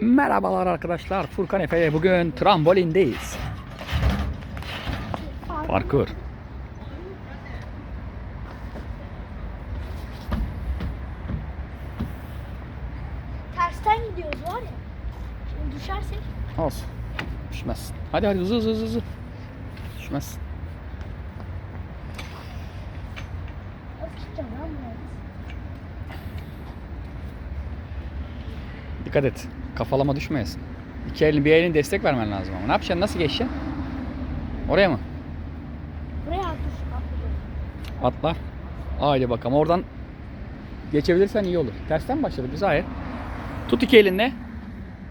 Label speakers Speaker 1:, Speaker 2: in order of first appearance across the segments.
Speaker 1: Merhabalar arkadaşlar. Furkan Efe'ye bugün trambolindeyiz. Parkur.
Speaker 2: Tersten gidiyoruz var ya. Şimdi düşersek
Speaker 1: Olsun. Düşmezsin. Hadi hadi hızlı hızlı hızlı. Düşmezsin. Dikkat et. Kafalama düşmeyesin. İki elin bir elin destek vermen lazım ama. Ne yapacaksın? Nasıl geçeceksin? Oraya mı?
Speaker 2: Buraya at düş. atlayacağım.
Speaker 1: Atla. Haydi bakalım. Oradan geçebilirsen iyi olur. Tersten başladık biz hayır. Tut iki elinle.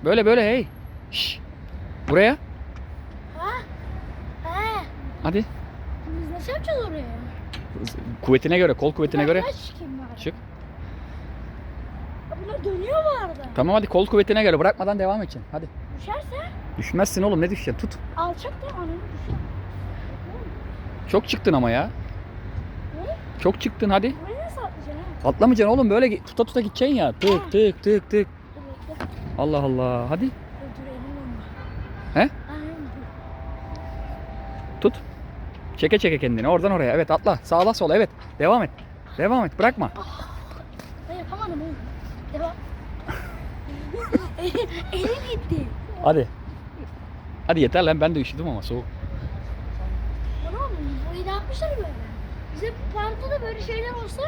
Speaker 1: Böyle böyle hey. Şş. Buraya.
Speaker 2: Ha? He.
Speaker 1: Hadi.
Speaker 2: Biz nasıl yapacağız oraya?
Speaker 1: Kuvvetine göre, kol kuvvetine göre.
Speaker 2: Ben çıkayım bari.
Speaker 1: Çık.
Speaker 2: Ha, Bunlar dönüyor bu arada.
Speaker 1: Tamam hadi kol kuvvetine göre. Bırakmadan devam edeceksin. Hadi.
Speaker 2: Düşerse
Speaker 1: Düşmezsin oğlum ne düşeceksin? Tut.
Speaker 2: alçak da ananı düşer.
Speaker 1: Çok çıktın ama ya.
Speaker 2: Ne?
Speaker 1: Çok çıktın hadi.
Speaker 2: Buraya nasıl atlayacaksın ha?
Speaker 1: Atlamayacaksın oğlum böyle tuta tuta gideceksin ya. Tık tık tık tık.
Speaker 2: Dur bekle.
Speaker 1: Allah Allah. Hadi.
Speaker 2: Dur dur elim olma.
Speaker 1: He?
Speaker 2: Aynen dur.
Speaker 1: Tut. Çeke çeke kendini. Oradan oraya. Evet atla. Sağla sola. Evet. Devam et. Devam et. Bırakma.
Speaker 2: Ben yapamadım oğlum. Devam. Elim, gitti.
Speaker 1: Hadi. Hadi yeter lan. Ben de üşüdüm ama soğuk.
Speaker 2: Tamam mı? Burayı da yapmışlar böyle. Bize bu parkta da böyle şeyler olsa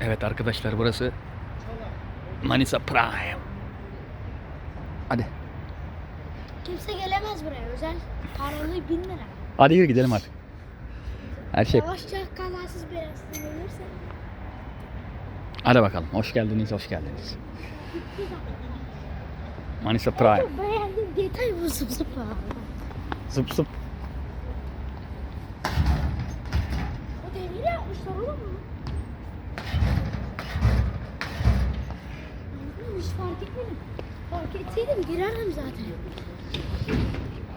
Speaker 1: Evet arkadaşlar burası Manisa Prime. Hadi.
Speaker 2: kimse gelemez buraya. Özel paralı bin lira.
Speaker 1: Hadi yürü gidelim hadi. Her şey.
Speaker 2: Yavaşça kazasız belasız ölürse.
Speaker 1: Hadi bakalım. Hoş geldiniz. Hoş geldiniz. Manisa Prime.
Speaker 2: Beğendim. Detay bu zıp zıp.
Speaker 1: Zıp zıp.
Speaker 2: O devriyle yapmışlar oğlum mı? Hiç fark etmedim. Fark etseydim girerdim zaten.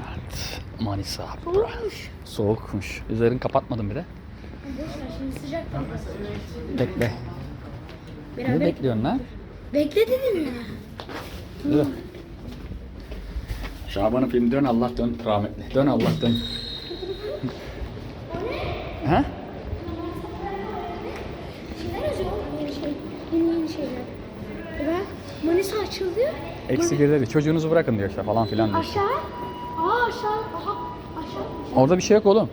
Speaker 1: Evet. Manisa Prime.
Speaker 2: Soğukmuş.
Speaker 1: Soğukmuş. Üzerini kapatmadım bir de.
Speaker 2: Boşver şimdi sıcak.
Speaker 1: Bekle. Ne
Speaker 2: Beraber.
Speaker 1: bekliyorsun lan?
Speaker 2: Bekle dedim ya.
Speaker 1: Dur. Şaban'ın filmi dön Allah dön rahmetli. Dön Allah dön. ha?
Speaker 2: Manisa açıldı.
Speaker 1: Eksi birileri. Çocuğunuzu bırakın diyor işte falan filan diyor.
Speaker 2: Aşağı. Aa aşağı. Aha aşağı.
Speaker 1: Orada bir şey yok oğlum.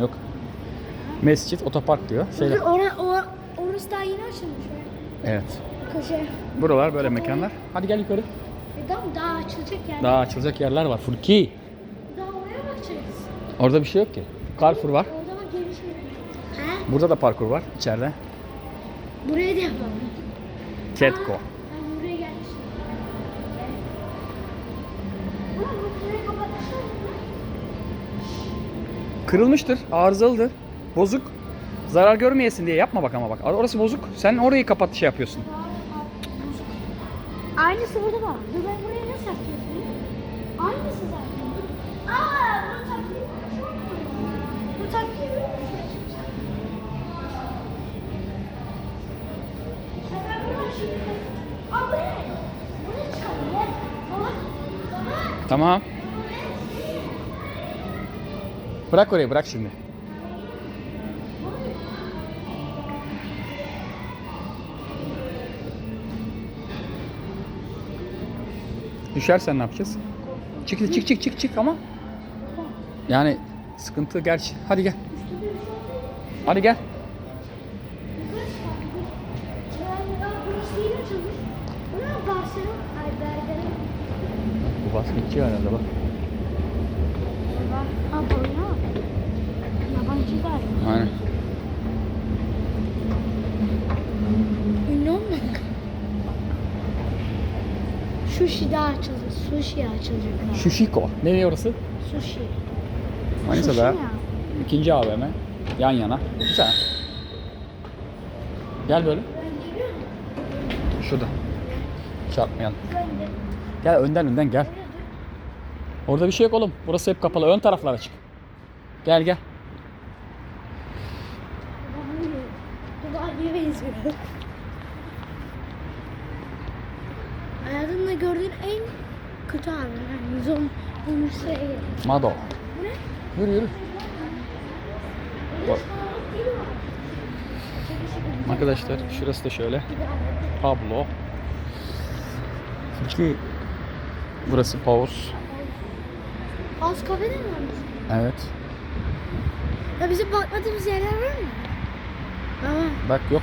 Speaker 1: Yok. Mescit, otopark diyor. Şeyler.
Speaker 2: ora, ora, orası daha yeni açılmış.
Speaker 1: Evet.
Speaker 2: Köşe.
Speaker 1: Buralar böyle mekanlar. Hadi gel yukarı.
Speaker 2: E daha, daha açılacak yani.
Speaker 1: Daha açılacak yerler var. Furki.
Speaker 2: Daha oraya bakacağız.
Speaker 1: Orada bir şey yok ki. Carrefour var.
Speaker 2: Orada bak şeyler. He?
Speaker 1: Burada da parkur var içeride.
Speaker 2: Buraya da yapalım.
Speaker 1: Ketco.
Speaker 2: Aa, Ben buraya gelmiştim. Ulan bu burayı kapatmışlar mı?
Speaker 1: Kırılmıştır, arızalıdır, bozuk. Zarar görmeyesin diye yapma bak ama bak. Orası bozuk. Sen orayı kapat şey yapıyorsun.
Speaker 2: Aynısı burada var. Dur ben buraya nasıl yapacağım? Aynısı zaten. Aa, bu taktiği çok Bu Ya ben bu ne? Baba. Baba.
Speaker 1: Tamam. Bırak orayı, bırak şimdi. Düşersen ne yapacağız? Çık çık çık çık çık ama. Yani sıkıntı gerçi. Hadi gel. Hadi gel.
Speaker 2: Bu
Speaker 1: basketçi herhalde bak.
Speaker 2: Yabancı galiba.
Speaker 1: Aynen.
Speaker 2: Ünlü olmadık. Sushi daha açıldı. Sushi açılacak.
Speaker 1: Şuşiko. Nereye orası?
Speaker 2: Sushi.
Speaker 1: Manisa'da.
Speaker 2: Sushi ne ya?
Speaker 1: İkinci AVM. Yan yana. Güzel. Gel böyle. Şurada. Çarpmayalım. Gel önden önden gel. Orada bir şey yok oğlum. Burası hep kapalı. Ön taraflara açık. Gel gel.
Speaker 2: Dudağına benziyor. Hayatımda gördüğün en kötü abi. Yani 110 olmuş sıraya geldi.
Speaker 1: Mado.
Speaker 2: Ne?
Speaker 1: Yürü yürü. Bak. Arkadaşlar şurası da şöyle. Pablo. İki. Burası Pause.
Speaker 2: Az kafede mi?
Speaker 1: Evet.
Speaker 2: Ya bizim bakmadığımız yerler var mı? Ama
Speaker 1: Bak yok.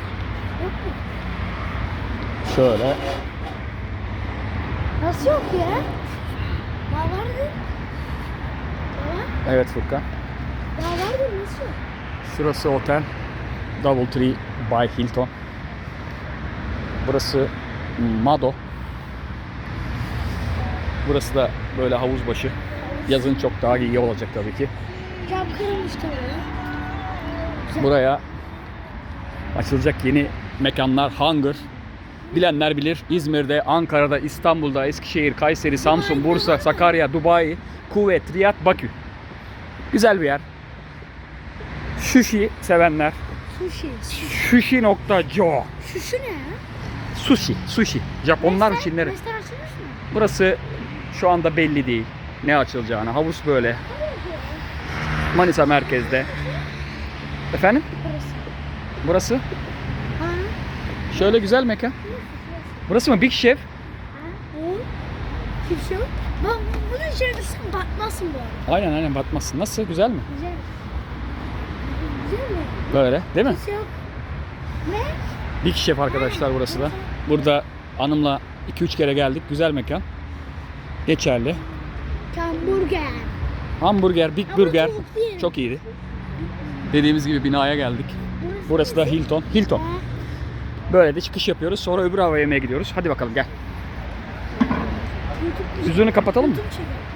Speaker 2: yok mu?
Speaker 1: Şöyle.
Speaker 2: Nasıl yok ya? Daha vardı. Daha,
Speaker 1: Evet Furkan.
Speaker 2: daha vardı nasıl yok?
Speaker 1: Şurası otel. Double Tree by Hilton. Burası Mado. Burası da böyle havuz başı. Yazın çok daha iyi olacak tabii ki.
Speaker 2: Cam kırılmış tabii.
Speaker 1: Buraya açılacak yeni mekanlar Hunger. Bilenler bilir. İzmir'de, Ankara'da, İstanbul'da, Eskişehir, Kayseri, Samsun, Bursa, Sakarya, Dubai, Kuvvet, Riyad, Bakü. Güzel bir yer. Sushi sevenler.
Speaker 2: Sushi.
Speaker 1: Sushi.co
Speaker 2: Şu şu ne ya?
Speaker 1: Sushi, sushi. Japonlar
Speaker 2: Restoran-
Speaker 1: Çinleri.
Speaker 2: Restoran açılmış mı?
Speaker 1: Burası şu anda belli değil. Ne açılacağını. Havuz böyle. Manisa merkezde. Efendim?
Speaker 2: Burası.
Speaker 1: Burası?
Speaker 2: Ha?
Speaker 1: Şöyle güzel mekan. Burası mı? Big Chef.
Speaker 2: Ha? O? Kim şu? Bak bunun içerisinde batmasın bu arada.
Speaker 1: Aynen aynen batmasın. Nasıl? Güzel mi?
Speaker 2: Güzel. Güzel mi?
Speaker 1: Böyle değil mi?
Speaker 2: Kimse yok. Ne?
Speaker 1: Big Chef arkadaşlar burası da. Burada hanımla 2-3 kere geldik. Güzel mekan. Geçerli.
Speaker 2: Hamburger.
Speaker 1: Hamburger, Big
Speaker 2: Ama
Speaker 1: Burger.
Speaker 2: çok iyi.
Speaker 1: Çok iyiydi. Dediğimiz gibi binaya geldik. Burası da Hilton. Hilton.
Speaker 2: Ha?
Speaker 1: Böyle de çıkış yapıyoruz. Sonra öbür AVM'ye gidiyoruz. Hadi bakalım gel.
Speaker 2: YouTube
Speaker 1: Yüzünü kapatalım mı?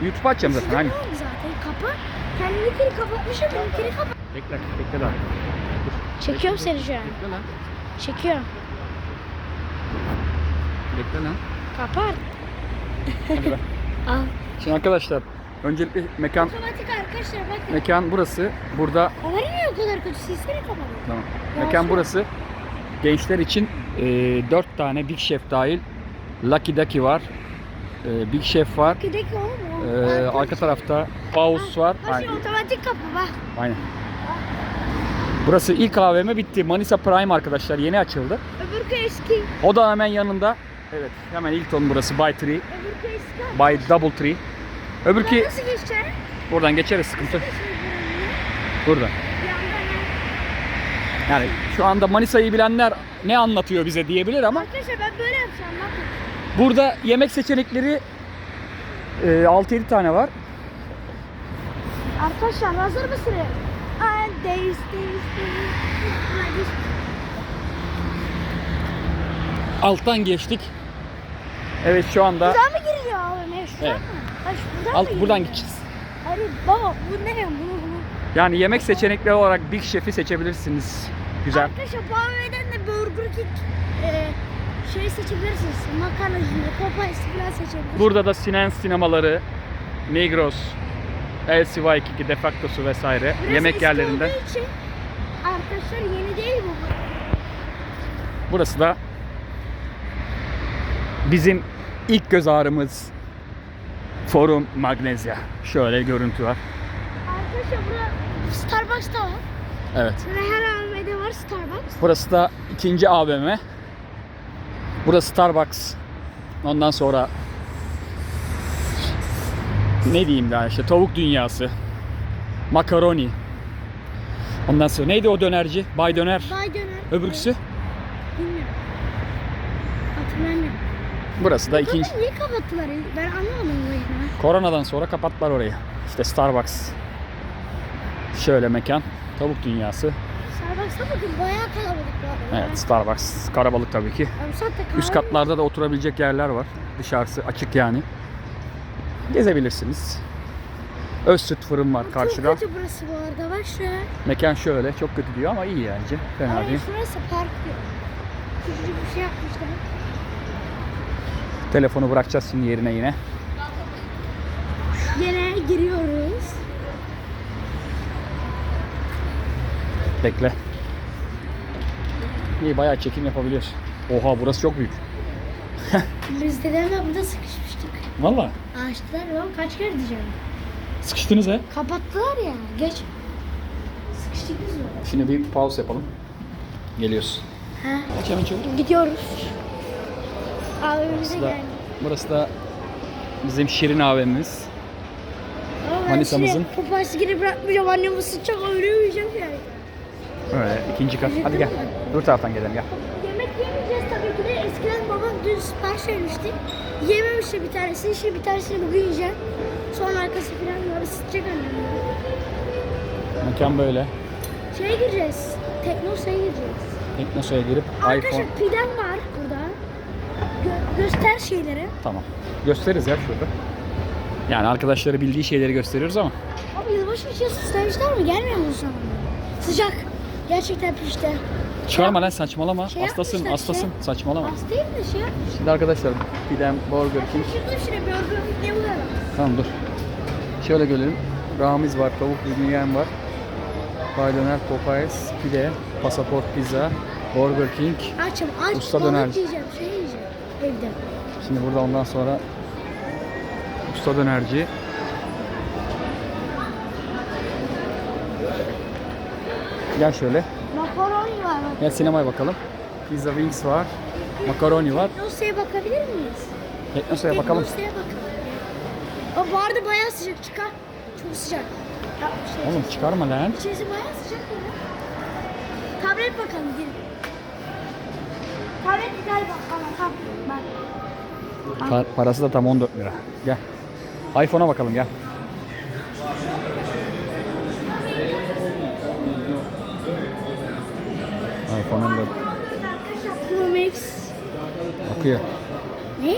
Speaker 2: YouTube
Speaker 1: açacağım zaten.
Speaker 2: Mı zaten? Kapa. Kendini kapatmışım. Benimkini kapat.
Speaker 1: Bekle, bekle daha.
Speaker 2: Çekiyorum seni şu an.
Speaker 1: Bekle lan.
Speaker 2: Çekiyorum.
Speaker 1: Bekle lan.
Speaker 2: Kapat.
Speaker 1: Hadi bak.
Speaker 2: Al.
Speaker 1: Şimdi arkadaşlar öncelikle mekan
Speaker 2: Otomatik arkadaşlar bakın.
Speaker 1: mekan burası. Burada
Speaker 2: Kamera niye o kadar kötü? Silsene kamerayı.
Speaker 1: tamam. Mekan burası. Gençler için e, 4 tane Big Chef dahil Lucky Ducky var. E, Big Chef var.
Speaker 2: Gidek oğlum. o.
Speaker 1: E,
Speaker 2: Arka-
Speaker 1: tarafta Pause var.
Speaker 2: Şu otomatik kapı bak.
Speaker 1: Aynen. Burası ilk AVM bitti. Manisa Prime arkadaşlar yeni açıldı.
Speaker 2: Öbürkü eski.
Speaker 1: O da hemen yanında. Evet, hemen Hilton burası by Tree,
Speaker 2: Öbürkü eski.
Speaker 1: by Double Tree. Öbürki
Speaker 2: Buradan Nasıl geçeceğim?
Speaker 1: buradan geçeriz sıkıntı. Burada. Yani şu anda Manisa'yı bilenler ne anlatıyor bize diyebilir ama
Speaker 2: Arkadaşlar ben böyle yapacağım bakın.
Speaker 1: burada yemek seçenekleri e, 6-7 tane var.
Speaker 2: Arkadaşlar hazır mısınız?
Speaker 1: Alttan geçtik. Evet şu anda
Speaker 2: Buradan mı giriliyor abi? Ne şuradan
Speaker 1: Evet.
Speaker 2: mı? Ha şuradan
Speaker 1: alt
Speaker 2: mı
Speaker 1: buradan
Speaker 2: giriliyor?
Speaker 1: gideceğiz.
Speaker 2: Hayır baba bu ne? Bunu bunu.
Speaker 1: Yani yemek seçenekleri olarak Big Chef'i seçebilirsiniz. Güzel.
Speaker 2: Arkadaşlar bu AVM'den de Burger King e, şey seçebilirsiniz. Makarnacını, Popeyes falan seçebilirsiniz.
Speaker 1: Burada da Sinan sinemaları, Migros, LCY 2 defaktosu vesaire
Speaker 2: Burası
Speaker 1: yemek yerlerinde.
Speaker 2: için Arkadaşlar yeni değil bu.
Speaker 1: Burası da bizim ilk göz ağrımız Forum Magnezya. Şöyle görüntü var.
Speaker 2: Arkadaşlar burada Starbucks da var.
Speaker 1: Evet.
Speaker 2: Ve her AVM'de var Starbucks.
Speaker 1: Burası da ikinci AVM. Burası Starbucks. Ondan sonra ne diyeyim daha işte tavuk dünyası. Makaroni. Ondan sonra neydi o dönerci? Bay Döner.
Speaker 2: Bay döner.
Speaker 1: Öbürküsü.
Speaker 2: Bilmiyorum. Hatırlamıyorum.
Speaker 1: Burası da ikinci.
Speaker 2: Niye kapattılar? Ben anlamadım bu işini.
Speaker 1: Koronadan sonra kapattılar orayı. İşte Starbucks. Şöyle mekan. Tavuk dünyası.
Speaker 2: Starbucks'a bakın bayağı kalabalık arada.
Speaker 1: Evet Starbucks. Karabalık tabii ki. Üst katlarda da oturabilecek yerler var. Dışarısı açık yani. Gezebilirsiniz. Öz süt fırın var karşıda.
Speaker 2: Çok kötü burası bu arada. Bak şu.
Speaker 1: Mekan şöyle çok kötü diyor ama iyi bence. Fena
Speaker 2: Abi
Speaker 1: değil.
Speaker 2: şurası park diyor. Küçücük bir şey yapmışlar.
Speaker 1: Telefonu bırakacağız şimdi yerine yine.
Speaker 2: Yine giriyoruz.
Speaker 1: Bekle. İyi bayağı çekim yapabiliyoruz. Oha burası çok büyük.
Speaker 2: Biz dedemle burada sıkışmıştık.
Speaker 1: Valla.
Speaker 2: Açtılar ya kaç kere diyeceğim.
Speaker 1: Sıkıştınız he.
Speaker 2: Kapattılar ya. Geç. Sıkıştık biz.
Speaker 1: Şimdi bir pause yapalım. Geliyoruz.
Speaker 2: Ha.
Speaker 1: Aç hemen çabuk.
Speaker 2: Gidiyoruz. Abimize
Speaker 1: Burası da,
Speaker 2: geldi.
Speaker 1: burası da bizim Şirin
Speaker 2: ben
Speaker 1: Manisa'mızın-
Speaker 2: Popeyes'i geri bırakmayacağım. Annem ısıtacak öldürmeyeceğim yani.
Speaker 1: Öyle ikinci kat. Hadi gel. Dur taraftan gelelim gel.
Speaker 2: Yemek yemeyeceğiz tabii ki de. Eskiden babam dün sipariş vermişti. Yememişti bir tanesini. Şimdi bir tanesini bugün yiyeceğim. Sonra arkası falan var. Isıtacak annem.
Speaker 1: Mekan böyle.
Speaker 2: Şeye gireceğiz. Teknosa'ya gireceğiz.
Speaker 1: Teknoso'ya girip
Speaker 2: Arkadaşlar
Speaker 1: iPhone.
Speaker 2: pidem var burada. Gö- göster şeyleri.
Speaker 1: Tamam. Gösteririz ya şurada. Yani arkadaşları bildiği şeyleri gösteriyoruz ama.
Speaker 2: Abi yılbaşı için süslemişler mi? Gelmiyor mu an? Sıcak. Gerçekten pişti.
Speaker 1: Çıkarma lan saçmalama.
Speaker 2: Şey
Speaker 1: hastasın, hastasın.
Speaker 2: şey.
Speaker 1: Saçmalama.
Speaker 2: Hastayım da şey.
Speaker 1: Şimdi arkadaşlar pidem, burger, king.
Speaker 2: Şurada şuraya burger ne bu adam?
Speaker 1: Tamam dur. Şöyle görelim. Ramiz var, tavuk yiyen var. Bay Döner, Popeyes, pide, pasaport pizza, Burger King.
Speaker 2: Açım aç.
Speaker 1: Usta dönerci.
Speaker 2: yiyeceğim. Şey yiyeceğim. Evde.
Speaker 1: Şimdi burada ondan sonra usta dönerci. Gel şöyle.
Speaker 2: Makaroni var bak.
Speaker 1: Gel sinemaya bakalım. Pizza Wings var. Makaroni var.
Speaker 2: Teknosa'ya bakabilir miyiz?
Speaker 1: Teknosa'ya bakalım.
Speaker 2: Teknosa'ya bakalım. O bu arada bayağı sıcak çıkar. Çok sıcak. Yapmışlar.
Speaker 1: Oğlum çıkarma lan.
Speaker 2: İçerisi bayağı sıcak ya. Tablet bakalım gelin. Tablet galiba. Ama tamam. Bak.
Speaker 1: Pa- parası da tam 14 lira. Gel. iPhone'a bakalım gel. iPhone'un da
Speaker 2: Pro Max.
Speaker 1: akıyor.
Speaker 2: Ne?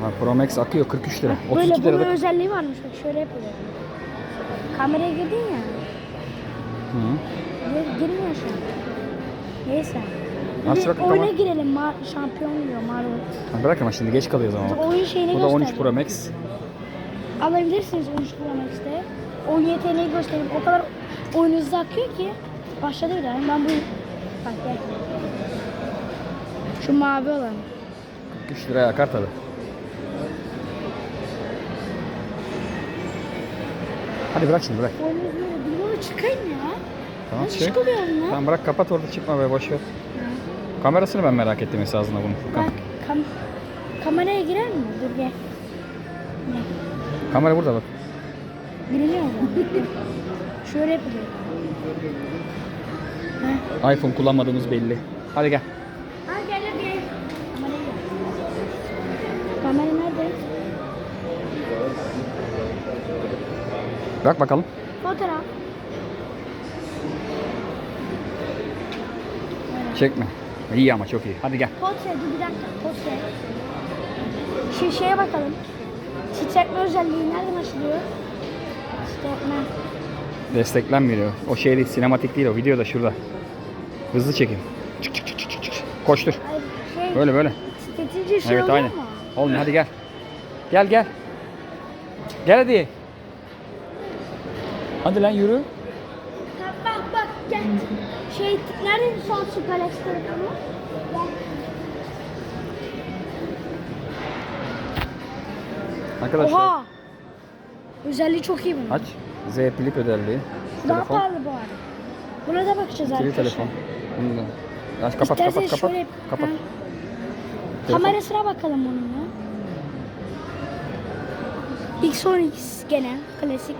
Speaker 1: Ha, Pro Max akıyor 43 lira.
Speaker 2: Böyle
Speaker 1: 32
Speaker 2: bunun
Speaker 1: liralık.
Speaker 2: özelliği varmış bak şöyle yapıyor. Kameraya girdin ya.
Speaker 1: Hı.
Speaker 2: Gir, girmiyor şu an. Neyse.
Speaker 1: Aç
Speaker 2: Bir
Speaker 1: bakalım
Speaker 2: oyuna
Speaker 1: ama.
Speaker 2: girelim. Ma şampiyon diyor Marvel.
Speaker 1: Ha, bırak ama şimdi geç kalıyoruz ama.
Speaker 2: Oyun şeyini
Speaker 1: Bu da 13
Speaker 2: göstereceğim.
Speaker 1: Pro Max.
Speaker 2: Alabilirsiniz 13 Pro Max'te. Oyun yeteneği göstereyim. O kadar oyun hızlı akıyor ki. Başladı bile. Ben bu... Gel. Şu mavi olan.
Speaker 1: 43 liraya akar tabi. Hadi bırak şimdi bırak.
Speaker 2: Bunu çıkayım ya.
Speaker 1: Tamam
Speaker 2: Nasıl
Speaker 1: çık.
Speaker 2: çıkılıyor bunlar?
Speaker 1: Tamam bırak kapat orada çıkma be boş ver. Kamerasını ben merak ettim esasında Furkan.
Speaker 2: Bak kam kameraya girer mi? Dur gel.
Speaker 1: Kamera burada bak.
Speaker 2: Giriliyor mu? Şöyle yapılıyor.
Speaker 1: İPhone kullanmadığımız belli. Hadi gel.
Speaker 2: Ha gel hadi gel. Gel. Kamera nerede?
Speaker 1: Bak bakalım.
Speaker 2: Fotoğraf.
Speaker 1: Çekme. İyi ama çok iyi. Hadi gel.
Speaker 2: Portre dur bir dakika. Portre. Şu şeye bakalım. Titretme özelliği nereden açılıyor? Titretme.
Speaker 1: Desteklenmiyor. O şey değil, sinematik değil o. Video da şurada. Hızlı çekim. Çık çık çık çık çık. Koştur.
Speaker 2: Şey.
Speaker 1: Böyle böyle.
Speaker 2: Titretince şey
Speaker 1: Evet aynen.
Speaker 2: mu?
Speaker 1: Olmuyor hadi gel. Gel gel. Gel hadi. Hadi lan yürü.
Speaker 2: Bak bak bak gel. Şey nerede son telefonu? Gel.
Speaker 1: Arkadaşlar
Speaker 2: Oha. Özelliği çok iyi bunun.
Speaker 1: aç. Z Flip özelliği.
Speaker 2: Daha
Speaker 1: Telefon.
Speaker 2: pahalı bu arada. Buna da bakacağız
Speaker 1: İkili
Speaker 2: arkadaşlar.
Speaker 1: telefon. Bunu da. Aç kapat kapat
Speaker 2: İsterseniz
Speaker 1: kapat.
Speaker 2: şöyle-
Speaker 1: Kapat.
Speaker 2: Ha.
Speaker 1: Telefon.
Speaker 2: Kamerasına bakalım bunun ya. X10X gene klasik.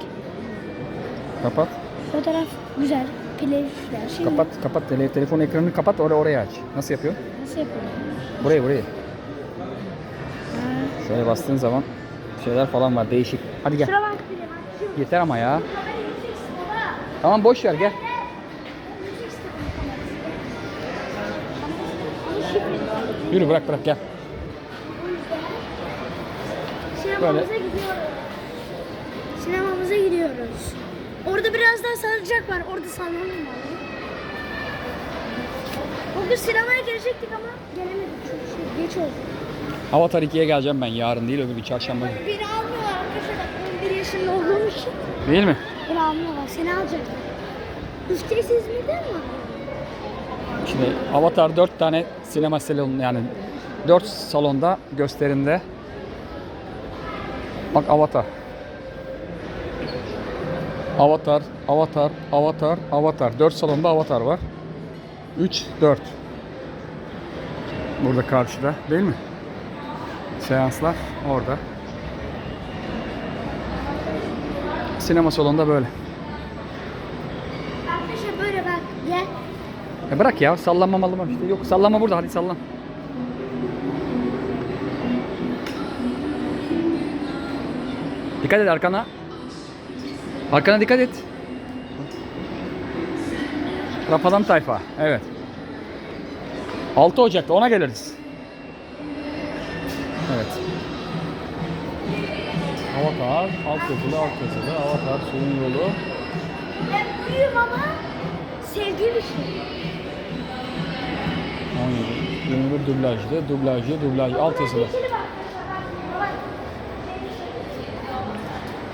Speaker 1: Kapat.
Speaker 2: Fotoğraf güzel. Pili güzel. Şimdi
Speaker 1: Kapat kapat. Tele, telefon ekranını kapat oraya oraya aç. Nasıl yapıyor?
Speaker 2: nasıl yapıyor?
Speaker 1: Buraya buraya.
Speaker 2: Ha.
Speaker 1: Şöyle bastığın zaman şeyler falan var değişik. Hadi gel.
Speaker 2: Şuna bak bir de bak. Şu
Speaker 1: Yeter ama ya. Tamam boş ver gel. Yürü bırak bırak gel.
Speaker 2: Sinemamıza gidiyoruz. Sinemamıza gidiyoruz. Orada biraz daha salıncak var. Orada sallanalım abi. Bugün sinemaya gelecektik ama gelemedik çünkü şey, geç oldu.
Speaker 1: Avatar 2'ye geleceğim ben yarın değil öbür gün çarşamba. günü.
Speaker 2: Beni almıyorlar arkadaşlar. Ben 11 yaşında olduğum için
Speaker 1: Değil mi?
Speaker 2: beni almıyorlar. Seni alacaklar. Üstelik İzmir'de mi?
Speaker 1: Şimdi Avatar 4 tane sinema salonu yani 4 salonda gösterimde. Bak Avatar. Avatar, Avatar, Avatar, Avatar. 4 salonda Avatar var. 3, 4. Burada karşıda değil mi? Seanslar orada. Sinema salonunda böyle.
Speaker 2: Arkadaşlar böyle bak gel.
Speaker 1: E bırak ya sallanma malama işte. Yok sallama burada hadi sallan. Dikkat et arkana. Arkana dikkat et. Rafadan tayfa. Evet. 6 Ocak'ta ona geliriz. Evet. Avatar, alt yazılı, alt yazılı, Avatar, suyun yolu.
Speaker 2: Ben büyüğüm ama sevdiğim bir şey.
Speaker 1: 17. 21 dublajlı, dublajlı, dublaj, alt yazılı.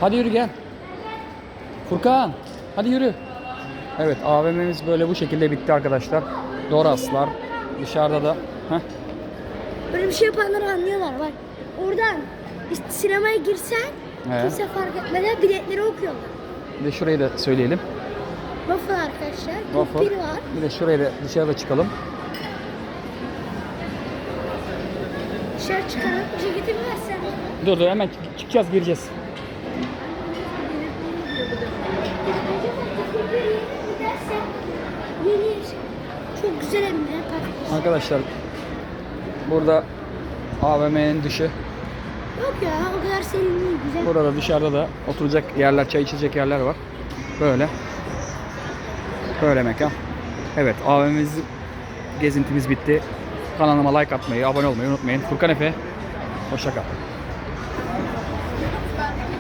Speaker 1: Hadi yürü gel. Furkan, hadi yürü. Evet, AVM'miz böyle bu şekilde bitti arkadaşlar. Doraslar, dışarıda da. Heh,
Speaker 2: Böyle bir şey yapanları anlıyorlar bak. Oradan işte sinemaya girsen
Speaker 1: He.
Speaker 2: kimse fark etmeden biletleri okuyorlar.
Speaker 1: bir de şurayı da söyleyelim.
Speaker 2: Waffle arkadaşlar.
Speaker 1: Waffle.
Speaker 2: Var.
Speaker 1: Bir de şuraya da dışarıda çıkalım.
Speaker 2: Dışarı çıkalım. Ceketimi versen.
Speaker 1: Dur dur hemen çık- çıkacağız gireceğiz.
Speaker 2: Gidersen. Çok güzel.
Speaker 1: Arkadaşlar burada AVM'nin dışı.
Speaker 2: Yok ya o kadar serin değil. Güzel.
Speaker 1: Burada dışarıda da oturacak yerler, çay içecek yerler var. Böyle. Böyle mekan. Evet AVM'miz gezintimiz bitti. Kanalıma like atmayı, abone olmayı unutmayın. Furkan Efe, hoşça kal.